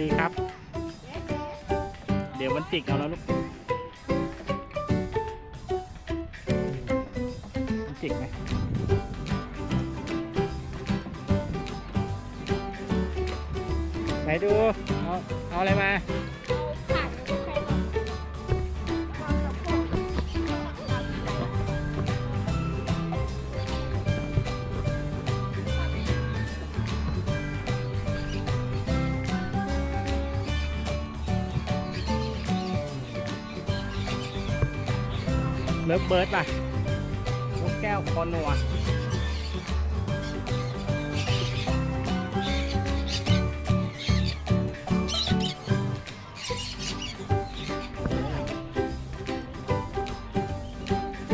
ดีครับ เดี๋ยวมันจิกเอาแล้วลูกมันจิกไหมไหนดู เอา เอาอะไรมา เลิฟเบิร์ดป่ะนกแก้วคอนัว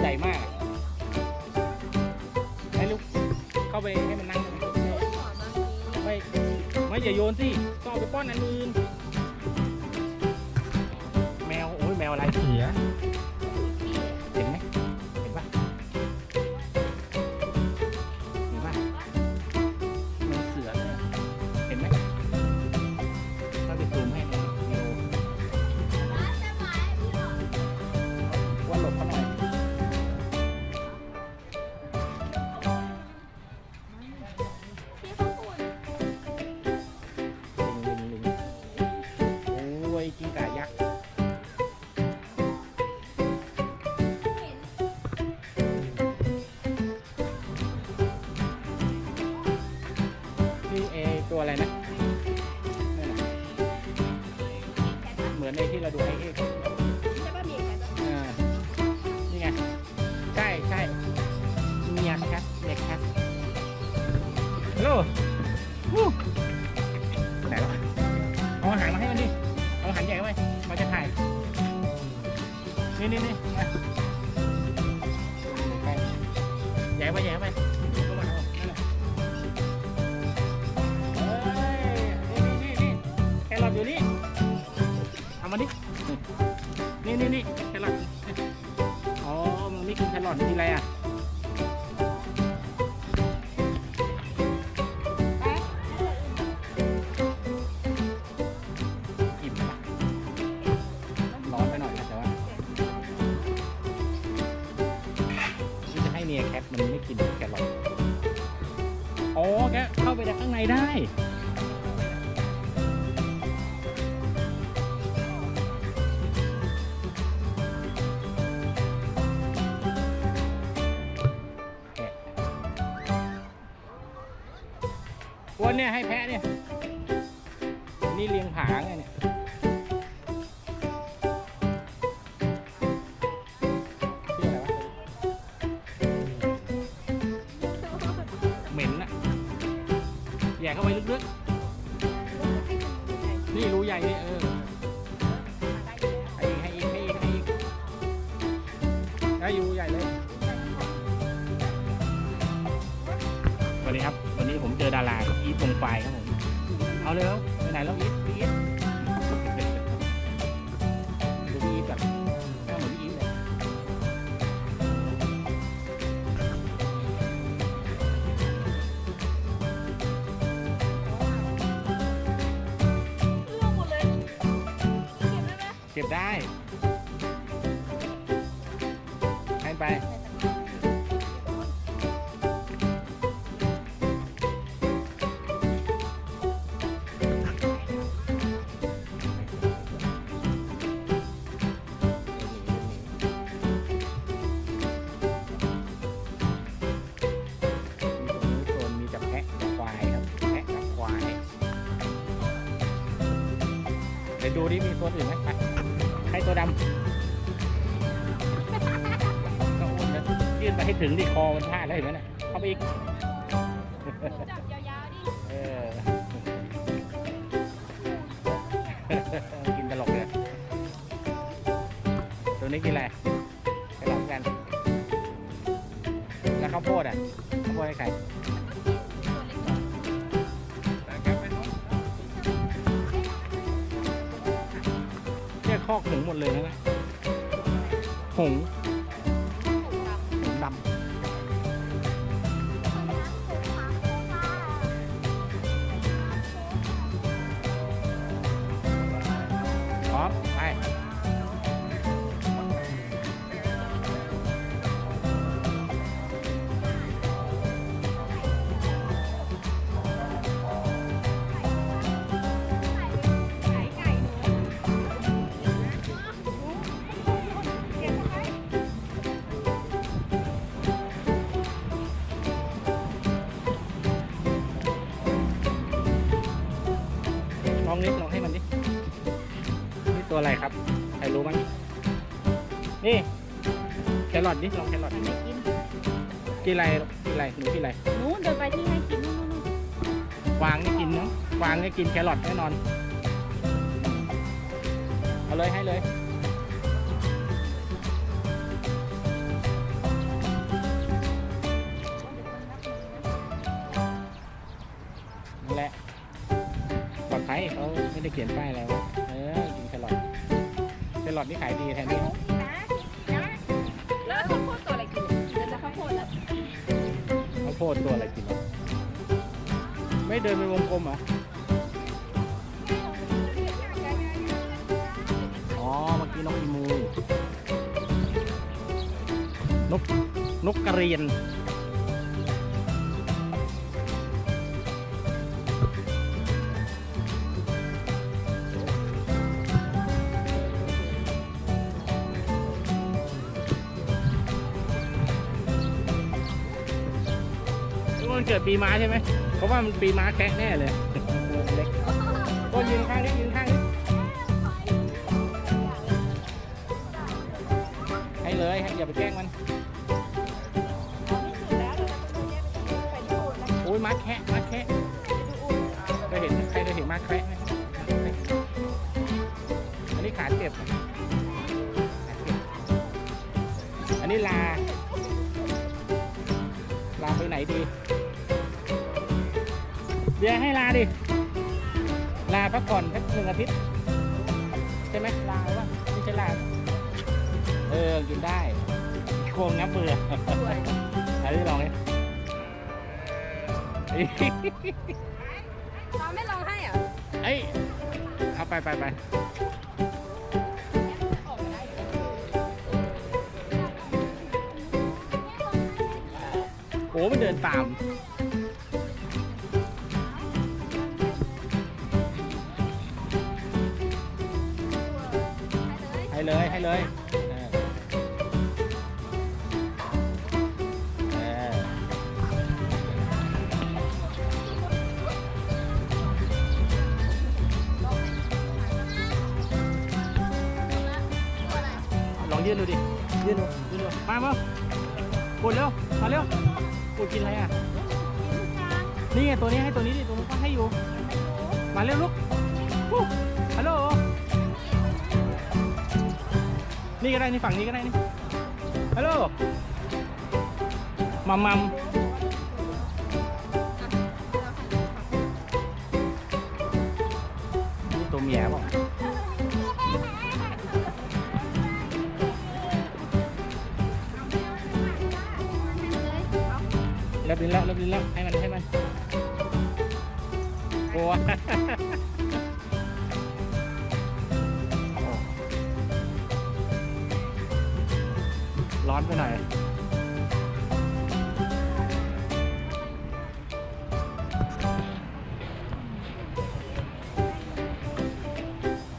ใหญ่มากให้ลูกเข้าไปให้มันนั่งไม่ไม่อย่าโยนสิต้องเอาไปป้อนอันอื่น นี่นี่แครอทอ๋อมันไม่กินแครอทมีอะไรอะ เนี่ยให้แพะเนี่ย นี่เลี้ยงผาไงเนี่ยชื่ออะไรวะเหม็นอะแย่เข้าไปลึกๆ นี่รูใหญ่นี่เออให้อีกให้อีกให้อีกให้อีกได้อยู่ใหญ่เลย ครับ วันนี้ผมเจอดาราอีทวงไฟครับผม เอาเลยครับไปไหนแล้วอีทอีทดูพี่อีทก่อนหน้าเหมือนพี่อีทเลยเก็บได้ให้ไป ดี๋ยวดูดิมีโซนอื่นไหมไปใครตัวดำต้องอุ่นนะยื่นไปให้ถึงดิคอมันพลาดแล้วเห็นไหมน่ะเข้าไปอีกเออ กินตลกเลย ตัวนี้กินอะไรไปลองกัน แล้วข้าวโพดอะข้าวโพดให้ใคร คอกหงหมดเลยนะหง อทดิลองแครอทมันไม่กินกินอะไรกินอะไรหนูกินอะไรหนูเดินไปที่ให้กินนู่นนู่นกวางนี่กินเนาะกวางนี่กินแครอทแน่นอนเอาเลยให้เลยนั่นแหละปลอดภัยเขาไม่ได้เขียนป้ายอะไรวะเออกินแครอทแครอทนี่ขายดีแทนไอ้ที่ ข้าวโพดตัวอะไรกินไม่เดินเป็นวงกลมเหรออ๋อเมื่อกี้นกอีมูนกนกกระเรียน นี่มันเกิดปีม้าใช่ไหมเพราะว่ามันปีม้าแคะแน่เลยเล็กก็ยืนข้างนี้ยืนข้างนี้ให้เลยให้อย่าไปแกล้งมันโอ้ยม้าแคะม้าแคะเคยเห็นใครเคยเห็นม้าแคะไหมอันนี้ขาเจ็บขาเจ็บอันนี้ลาลา ไปไหนดี เดี๋ยวให้ลาดิ ลาพักผ่อนสักหนึ่งอาทิตย์ ใช่ไหมลาว่าไม่ใช่ลา เออกินได้โคงงับมืออันนี้ลองเลยเราไม่ลองให้เหรอ เอ้ยเอาไปไปไป โอ้มันเดินตาม ให้เลยให้เลยเออเออลองยืนดูดิยืนดูยืนดูมามาปู ดเร็วมาเร็วปูดกินอะไรอะ นี่ไงตัวนี้ให้ตัวนี้ดิตัวนู้นก็ให้อยู่ มาเร็วลูกวู้ฮัลโหล นี่ก็ได้นี่ฝั่งนี้ก็ได้นี่ ฮัลโหล มัมมัม เลิบลิ้นแล้วเลิบลิ้นแล้วให้มันให้มันกลัวร้อนไปหน่อย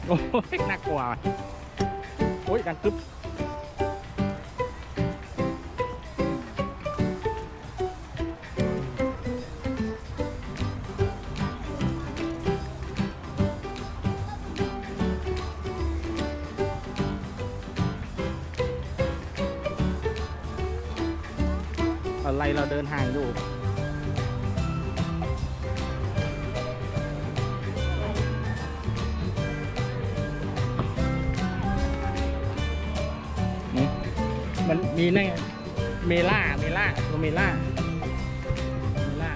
โอ้ยน่ากลัวว่ะโอ้ยดังกึ๊บ ไรเราเดินห่างอยู่มันมีนั่งเมล่า เมล่าตัวเมล่า เมล่า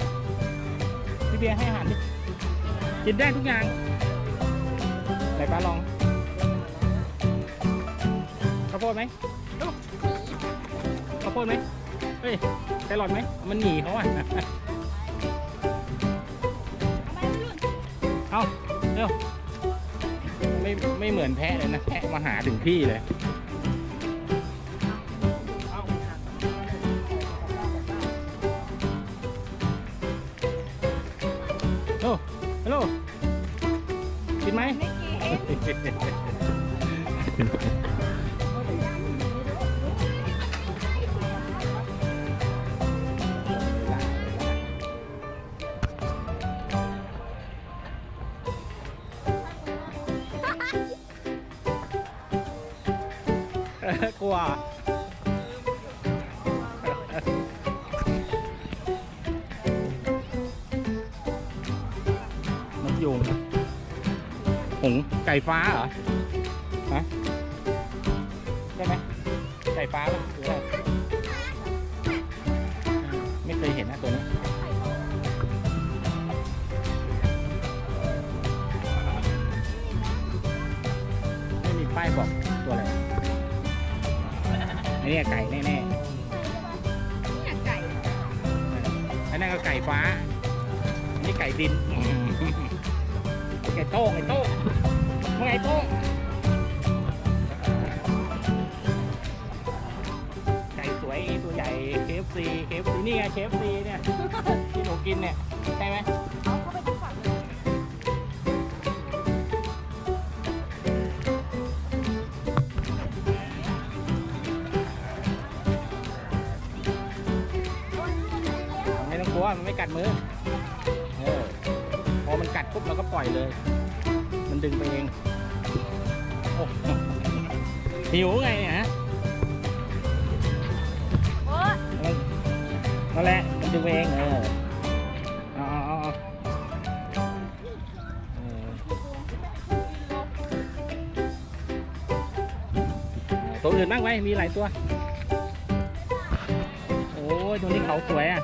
พี่เบียร์ให้อาหารดิกินได้ทุกอย่างไหนป้าลอง ข้าวโพดไหมกข้าวโพดไหมเฮ้ย ครอทไหม มันหนีเขาอะ เอาเร็วไม่ไม่ไม่เหมือนแพะเลยนะ แพะมาหาถึงที่เลย ฮัลโหลฮัลโหลกินไหม ไม่กิน หงส์ไก่ฟ้าเหรอฮะใช่ไหมไก่ฟ้าป่ะหรืออะไรไม่เคยเห็นนะตัวนี้ไม่มีป้ายบอกตัวอะไรอันนี้ไก่แน่เนี่ยไก่ๆอันนั้นก็ไก่ฟ้า อันนี้ไก่ดิน ไก่โต้งไก่โต้งมึงไก่โต้งไก่สวยตัวใหญ่ KFC KFC นี่ไง KFC เนี่ย ที่หนูกินเนี่ย ใช่ไหมเอาเข้าไปที่ฝักเลยไม่ต้องกลัวมันไม่กัดมือ ปุ๊บเราก็ปล่อยเลย มันดึงไปเองโอ้หิวไงเนี่ยฮะนั่นแหละมันดึงไปเองเออเอาเอาเอาเอาเอตัวอื่นบ้างไหมมีหลายตัว โอ้ยตัวนี้เขาสวยอะ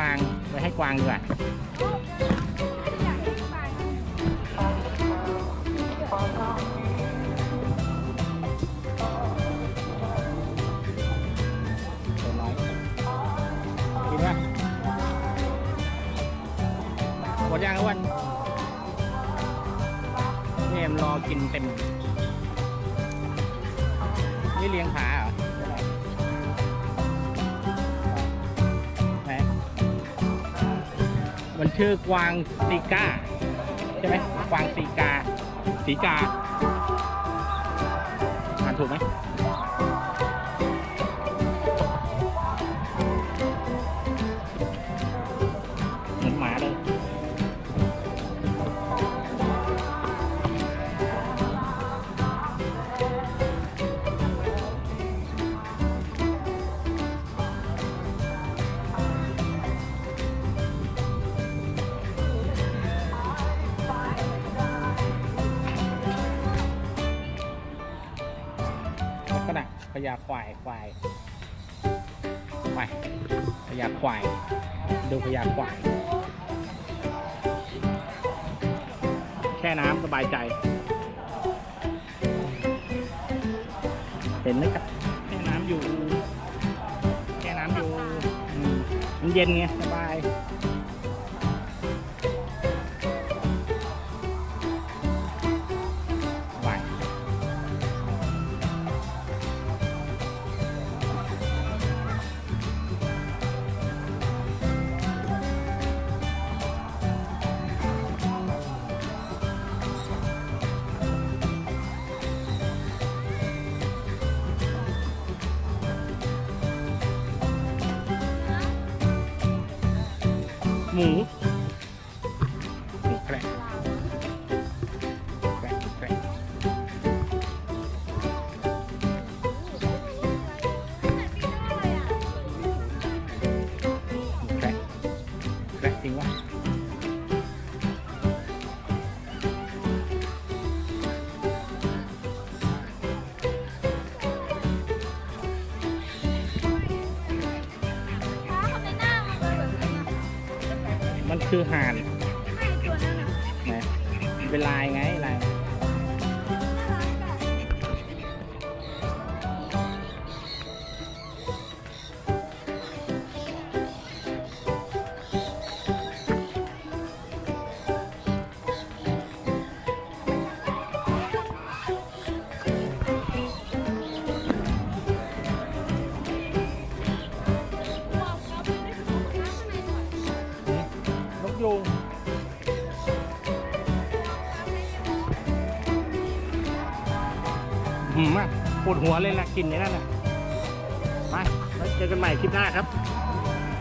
วางไว้ให้กวางดีกว่าตัวน้อยกินไหมหมดยังทุกวันเนี่ยรอกินเต็ม นี่เลี้ยงผา มันชื่อกวางซีกาใช่ไหมกวางซีกาสีกาอ่านถูกไหมเหมือนหมาเลย ควายายควายพญาควาย ดูพญาควายแช่น้ำสบายใจ เห็นไหมครับแช่น้ำอยู่แช่น้ำอยู่ มันเย็นไงสบาย ระจริงวะมันคือห่านนะเป็นลายไง ปวดหัวเลยนะกลินในนั่นน่ะไปไว้เจอกันใหม่คลิปหน้าครับ